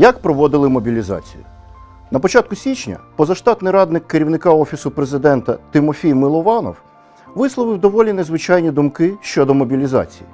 Як проводили мобілізацію? На початку січня позаштатний радник керівника Офісу президента Тимофій Милованов висловив доволі незвичайні думки щодо мобілізації.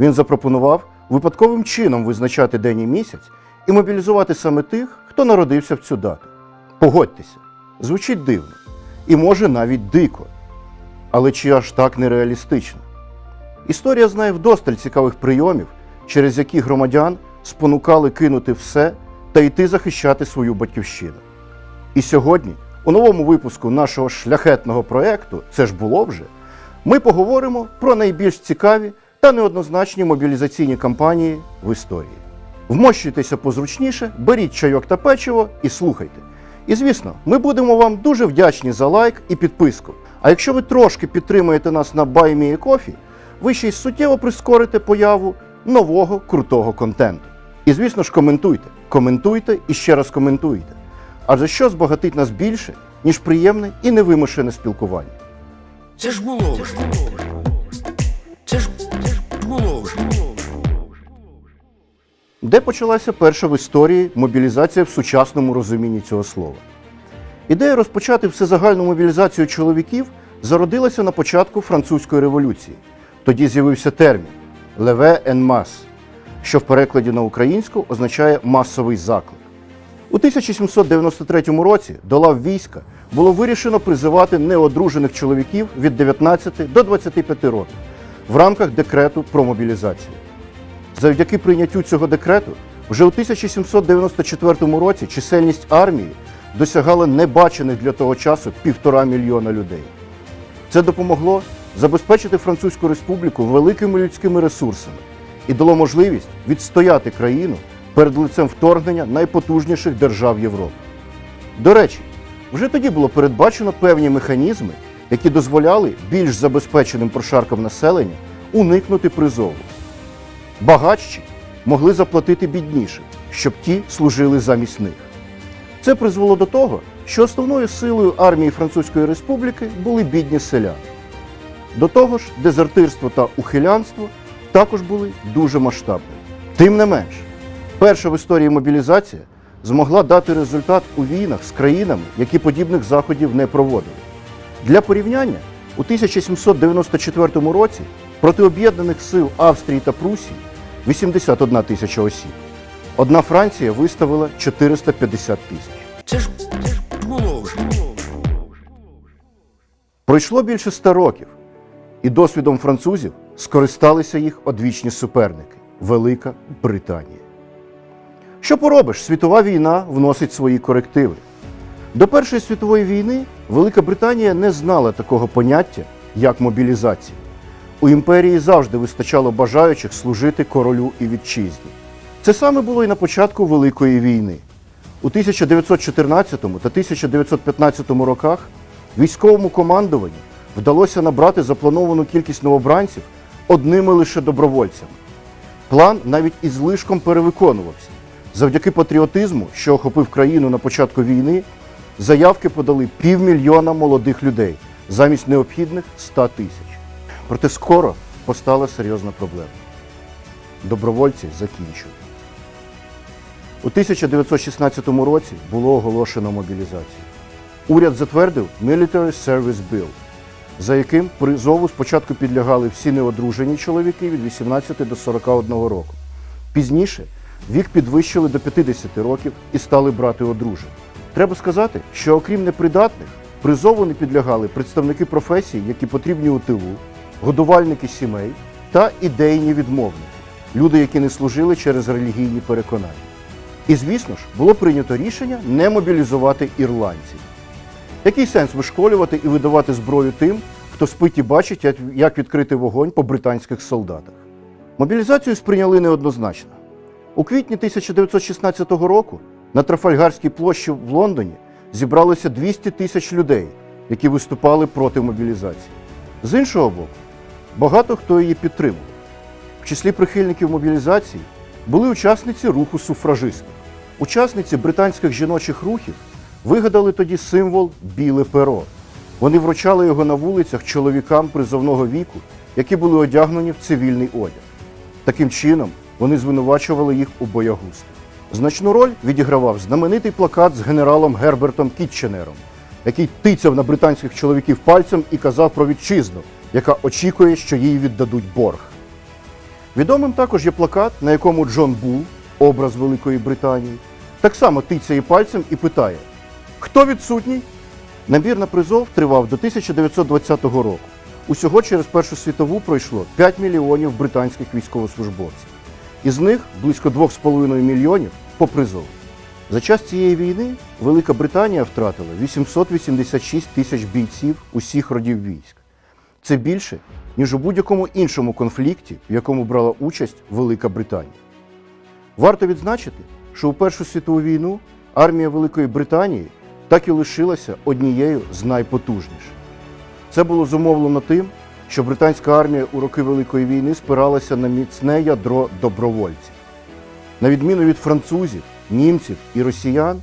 Він запропонував випадковим чином визначати день і місяць і мобілізувати саме тих, хто народився в цю дату. Погодьтеся, звучить дивно і може навіть дико, але чи аж так нереалістично. Історія знає вдосталь цікавих прийомів, через які громадян спонукали кинути все та йти захищати свою батьківщину. І сьогодні, у новому випуску нашого шляхетного проекту Це ж було вже, ми поговоримо про найбільш цікаві та неоднозначні мобілізаційні кампанії в історії. Вмощуйтеся позручніше, беріть чайок та печиво і слухайте. І звісно, ми будемо вам дуже вдячні за лайк і підписку. А якщо ви трошки підтримуєте нас на BuyMeACoffee, ви ще й суттєво прискорите появу нового крутого контенту. І звісно ж, коментуйте, коментуйте і ще раз коментуйте. Адже що збагатить нас більше, ніж приємне і невимушене спілкування. Це ж було. Це ж було. Де почалася перша в історії мобілізація в сучасному розумінні цього слова? Ідея розпочати всезагальну мобілізацію чоловіків зародилася на початку французької революції. Тоді з'явився термін леве en masse, що в перекладі на українську означає масовий заклик. У 1793 році до лав війська було вирішено призивати неодружених чоловіків від 19 до 25 років в рамках декрету про мобілізацію. Завдяки прийняттю цього декрету, вже у 1794 році чисельність армії досягала небачених для того часу півтора мільйона людей. Це допомогло забезпечити Французьку республіку великими людськими ресурсами і дало можливість відстояти країну перед лицем вторгнення найпотужніших держав Європи. До речі, вже тоді було передбачено певні механізми, які дозволяли більш забезпеченим прошаркам населення уникнути призову. Багатші могли заплатити біднішим, щоб ті служили замість них. Це призвело до того, що основною силою армії Французької республіки були бідні селяни. До того ж, дезертирство та ухилянство також були дуже масштабними. Тим не менш, перша в історії мобілізація змогла дати результат у війнах з країнами, які подібних заходів не проводили. Для порівняння, у 1794 році проти об'єднаних сил Австрії та Прусії 81 тисяча осіб. Одна Франція виставила 450 тисяч. Це ж було вже. Пройшло більше ста років, і досвідом французів скористалися їх одвічні суперники Велика Британія. Що поробиш, світова війна вносить свої корективи. До Першої світової війни Велика Британія не знала такого поняття, як мобілізація. У імперії завжди вистачало бажаючих служити королю і вітчизні. Це саме було і на початку Великої війни. У 1914 та 1915 роках військовому командуванню вдалося набрати заплановану кількість новобранців одними лише добровольцями. План навіть із лишком перевиконувався. Завдяки патріотизму, що охопив країну на початку війни, заявки подали півмільйона молодих людей замість необхідних 100 тисяч. Проте скоро постала серйозна проблема. Добровольці закінчують. У 1916 році було оголошено мобілізацію. Уряд затвердив Military Service Bill, за яким призову спочатку підлягали всі неодружені чоловіки від 18 до 41 року. Пізніше вік підвищили до 50 років і стали брати одружень. Треба сказати, що окрім непридатних, призову не підлягали представники професій, які потрібні у тилу, годувальники сімей та ідейні відмовники, люди, які не служили через релігійні переконання. І, звісно ж, було прийнято рішення не мобілізувати ірландців. Який сенс вишколювати і видавати зброю тим, хто спить і бачить, як- відкрити вогонь по британських солдатах? Мобілізацію сприйняли неоднозначно. У квітні 1916 року на Трафальгарській площі в Лондоні зібралося 200 тисяч людей, які виступали проти мобілізації. З іншого боку, багато хто її підтримував. В числі прихильників мобілізації були учасниці руху суфражистів. Учасниці британських жіночих рухів вигадали тоді символ біле перо. Вони вручали його на вулицях чоловікам призовного віку, які були одягнені в цивільний одяг. Таким чином, вони звинувачували їх у боягузтві. Значну роль відігравав знаменитий плакат з генералом Гербертом Кітченером, який тицяв на британських чоловіків пальцем і казав про вітчизну, яка очікує, що їй віддадуть борг. Відомим також є плакат, на якому Джон Бул, образ Великої Британії, так само тицяє пальцем і питає: Хто відсутній? Набір на призов тривав до 1920 року. Усього через Першу світову пройшло 5 мільйонів британських військовослужбовців. Із них близько 2,5 мільйонів по призову. За час цієї війни Велика Британія втратила 886 тисяч бійців усіх родів військ. Це більше, ніж у будь-якому іншому конфлікті, в якому брала участь Велика Британія. Варто відзначити, що у Першу світову війну армія Великої Британії так і лишилася однією з найпотужніших. Це було зумовлено тим, що британська армія у роки Великої війни спиралася на міцне ядро добровольців. На відміну від французів, німців і росіян,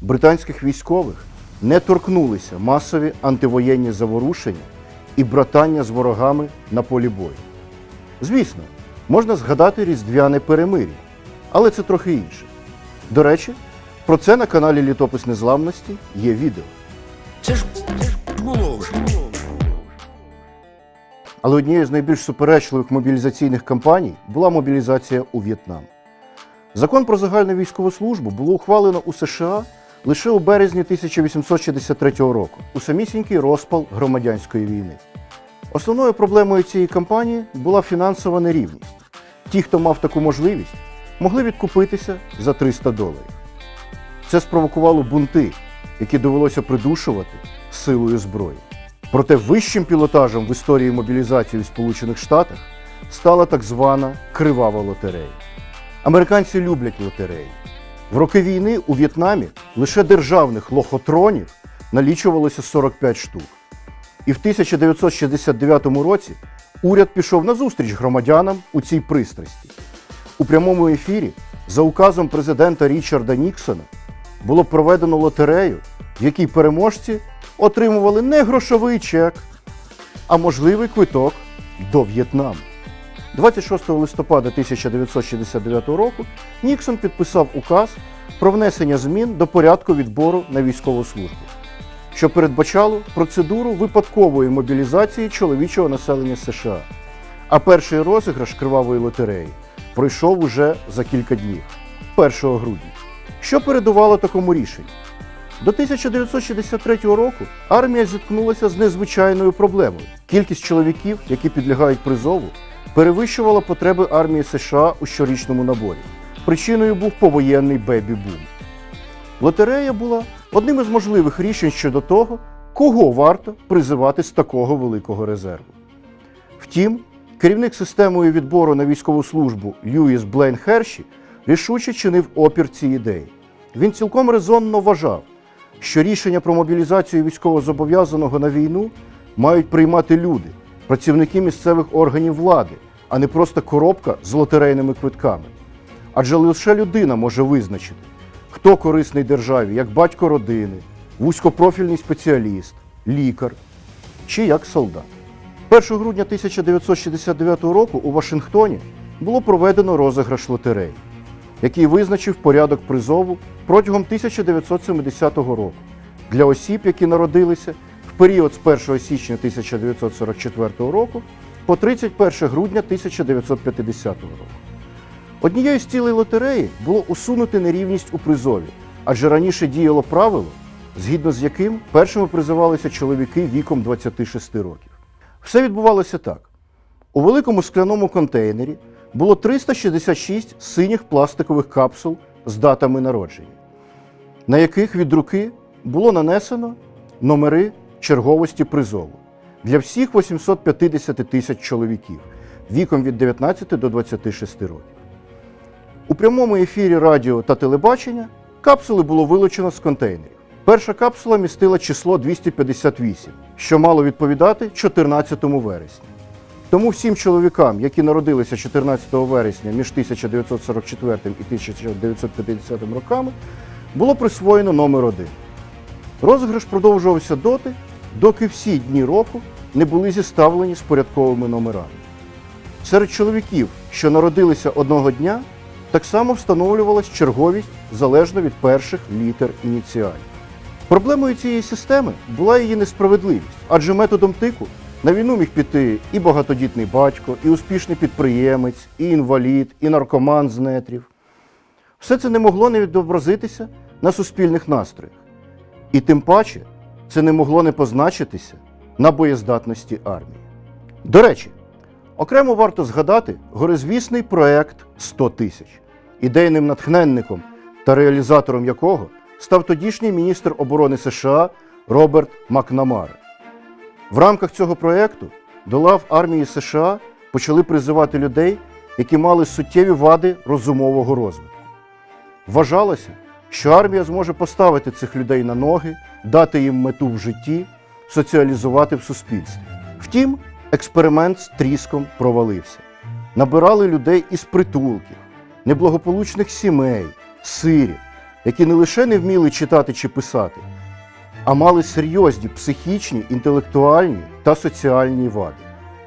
британських військових не торкнулися масові антивоєнні заворушення і братання з ворогами на полі бою. Звісно, можна згадати різдвяне перемир'я, але це трохи інше. До речі, про це на каналі Літопис Незламності є відео. Це ж було вже. Але однією з найбільш суперечливих мобілізаційних кампаній була мобілізація у В'єтнам. Закон про загальну військову службу було ухвалено у США лише у березні 1863 року, у самісінький розпал громадянської війни. Основною проблемою цієї кампанії була фінансова нерівність. Ті, хто мав таку можливість, могли відкупитися за 300 доларів. Це спровокувало бунти, які довелося придушувати силою зброї. Проте вищим пілотажем в історії мобілізації у Сполучених Штатах стала так звана кривава лотерея. Американці люблять лотереї. В роки війни у В'єтнамі лише державних лохотронів налічувалося 45 штук. І в 1969 році уряд пішов на зустріч громадянам у цій пристрасті. У прямому ефірі за указом президента Річарда Ніксона було проведено лотерею, в якій переможці отримували не грошовий чек, а можливий квиток до В'єтнаму. 26 листопада 1969 року Ніксон підписав указ про внесення змін до порядку відбору на військову службу, що передбачало процедуру випадкової мобілізації чоловічого населення США. А перший розіграш кривавої лотереї пройшов уже за кілька днів, 1 грудня. Що передувало такому рішенню? До 1963 року армія зіткнулася з незвичайною проблемою. Кількість чоловіків, які підлягають призову, перевищувала потреби армії США у щорічному наборі. Причиною був повоєнний бебі-бум. Лотерея була одним із можливих рішень щодо того, кого варто призивати з такого великого резерву. Втім, керівник системою відбору на військову службу Льюіс Блейн Херші рішуче чинив опір цій ідеї. Він цілком резонно вважав, що рішення про мобілізацію військовозобов'язаного на війну мають приймати люди, працівники місцевих органів влади, а не просто коробка з лотерейними квитками. Адже лише людина може визначити, хто корисний державі, як батько родини, вузькопрофільний спеціаліст, лікар чи як солдат. 1 грудня 1969 року у Вашингтоні було проведено розіграш лотереї, який визначив порядок призову протягом 1970 року для осіб, які народилися в період з 1 січня 1944 року по 31 грудня 1950 року. Однією з цілей лотереї було усунути нерівність у призові, адже раніше діяло правило, згідно з яким першими призивалися чоловіки віком 26 років. Все відбувалося так: у великому скляному контейнері було 366 синіх пластикових капсул з датами народження, на яких від руки було нанесено номери черговості призову для всіх 850 тисяч чоловіків віком від 19 до 26 років. У прямому ефірі радіо та телебачення капсули було вилучено з контейнерів. Перша капсула містила число 258, що мало відповідати 14 вересня. Тому всім чоловікам, які народилися 14 вересня між 1944 і 1950 роками, було присвоєно номер 1. Розіграш продовжувався доти, доки всі дні року не були зіставлені з порядковими номерами. Серед чоловіків, що народилися одного дня, так само встановлювалась черговість залежно від перших літер ініціалів. Проблемою цієї системи була її несправедливість, адже методом тику на війну міг піти і багатодітний батько, і успішний підприємець, і інвалід, і наркоман з нетрів. Все це не могло не відобразитися на суспільних настроях. І тим паче це не могло не позначитися на боєздатності армії. До речі, окремо варто згадати горизвісний проект 100 тисяч, ідейним натхненником та реалізатором якого став тодішній міністр оборони США Роберт Макнамара. В рамках цього проекту до лав армії США почали призивати людей, які мали суттєві вади розумового розвитку. Вважалося, що армія зможе поставити цих людей на ноги, дати їм мету в житті, соціалізувати в суспільстві. Втім, експеримент з тріском провалився. Набирали людей із притулків, неблагополучних сімей, сирів, які не лише не вміли читати чи писати, а мали серйозні психічні, інтелектуальні та соціальні вади.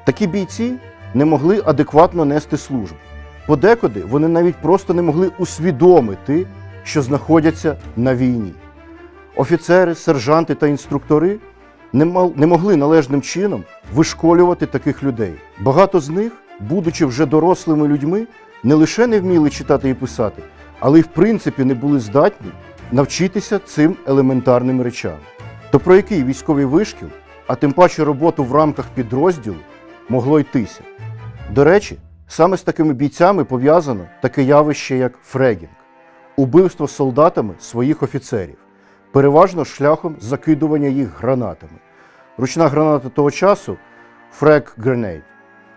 Такі бійці не могли адекватно нести службу. Подекуди вони навіть просто не могли усвідомити, що знаходяться на війні. Офіцери, сержанти та інструктори не, могли належним чином вишколювати таких людей. Багато з них, будучи вже дорослими людьми, не лише не вміли читати і писати, але й в принципі не були здатні навчитися цим елементарним речам. То про який військовий вишкіл, а тим паче роботу в рамках підрозділу, могло йтися? До речі, саме з такими бійцями пов'язано таке явище, як фрегінг убивство солдатами своїх офіцерів, переважно шляхом закидування їх гранатами. Ручна граната того часу фрек гренейд,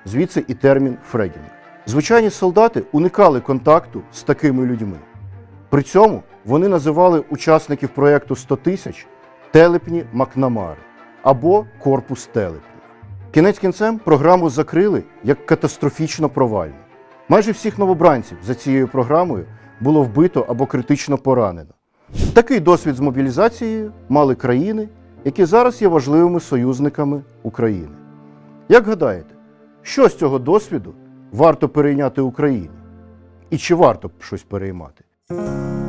звідси і термін фрегінг. Звичайні солдати уникали контакту з такими людьми. При цьому вони називали учасників проєкту 100 тисяч телепні Макнамари або корпус телепнів. Кінець кінцем програму закрили як катастрофічно провальну. Майже всіх новобранців за цією програмою було вбито або критично поранено. Такий досвід з мобілізацією мали країни, які зараз є важливими союзниками України. Як гадаєте, що з цього досвіду варто перейняти Україні? І чи варто щось переймати? Thank you.